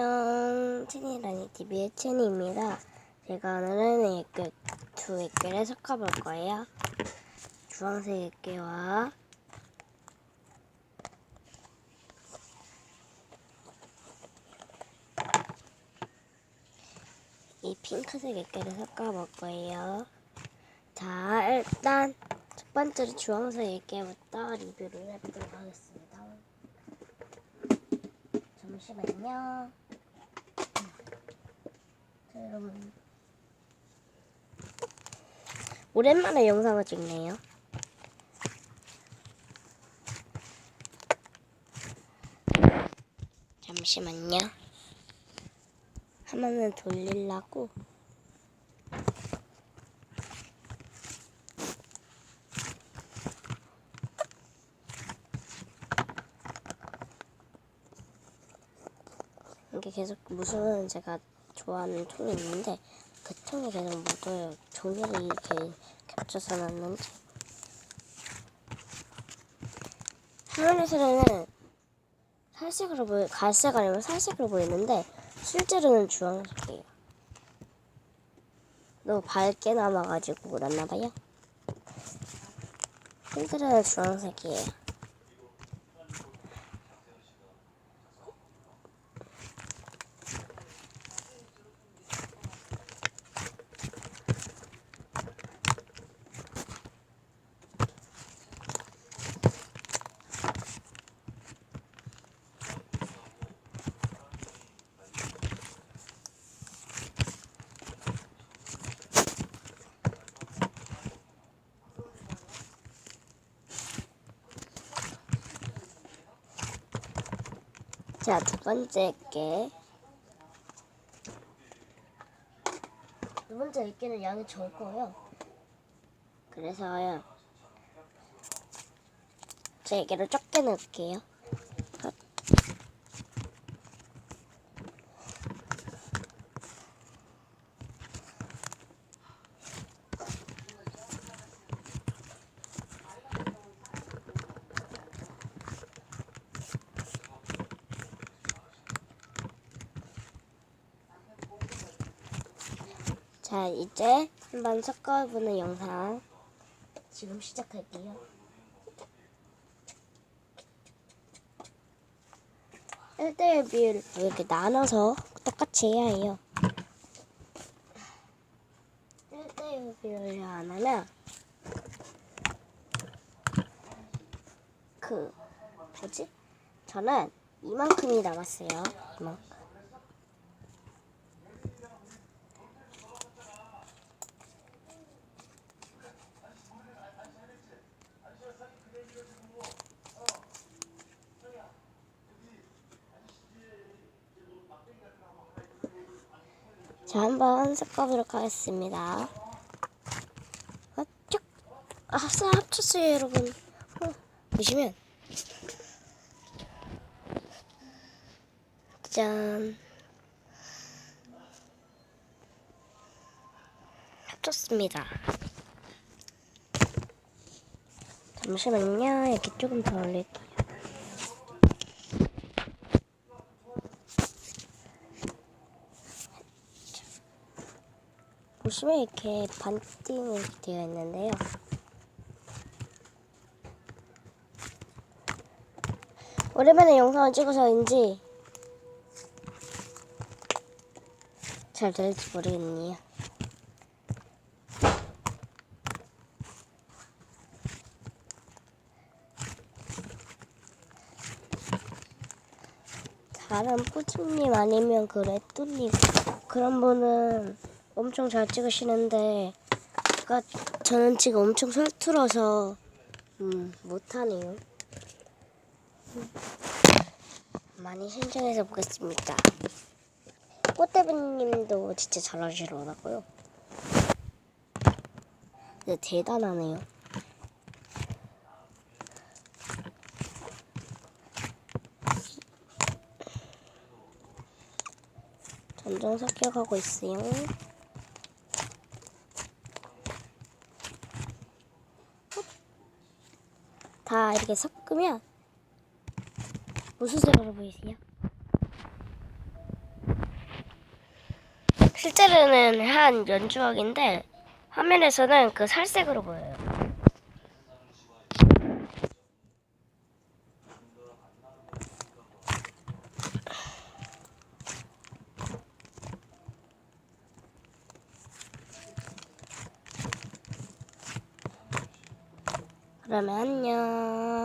안녕, 체니라니 TV의 체니입니다. 제가 오늘은 액괴, 두 액괴를 섞어볼 거예요. 주황색 액괴와 이 핑크색 액괴를 섞어볼 거예요. 자, 일단 첫 번째로 주황색 액괴부터 리뷰를 해보도록 하겠습니다. 잠시만요. 자, 여러분. 오랜만에 영상을 찍네요. 잠시만요. 화면을 돌리려고. 이게 계속 무슨 제가 좋아하는 통이 있는데 그 통이 계속 묻어요. 종이를 이렇게 겹쳐서 놨는지. 화면에서는 살색으로 보이, 갈색 아니면 살색으로 보이는데 실제로는 주황색이에요. 너무 밝게 남아가지고 그랬나봐요. 실제로는 주황색이에요. 자, 두 번째 게. 두 번째 액기는 양이 적을 거예요. 그래서요. 제 액기를 적게 넣을게요. 자, 이제 한번 섞어보는 영상 지금 시작할게요. 일대일 비율 이렇게 나눠서 똑같이 해야 해요. 1대1 비율을 안 하면 그 뭐지? 저는 이만큼이 남았어요. 이만큼. 자, 한번 섞어보도록 하겠습니다. 아, 쭉! 아, 합- 합쳤어요, 여러분. 어, 보시면. 짠. 합쳤습니다. 잠시만요. 이렇게 조금 더 올릴게요. 보시면 이렇게 반띵이 되어 있는데요. 오랜만에 영상을 찍어서인지 잘 될지 모르겠네요. 다른 포즈님 아니면 그 레뚜님 그런 분은 엄청 잘 찍으시는데 그러니까 저는 지금 엄청 서툴어서 음, 못하네요. 음, 많이 신청해서 보겠습니다. 꽃대부님도 진짜 잘하시더라고요. 네, 대단하네요. 점점 섞여가고 있어요. 다 이렇게 섞으면 무슨 색으로 보이세요? 실제로는 한 연주악인데 화면에서는 그 살색으로 보여요. 그러면 안녕.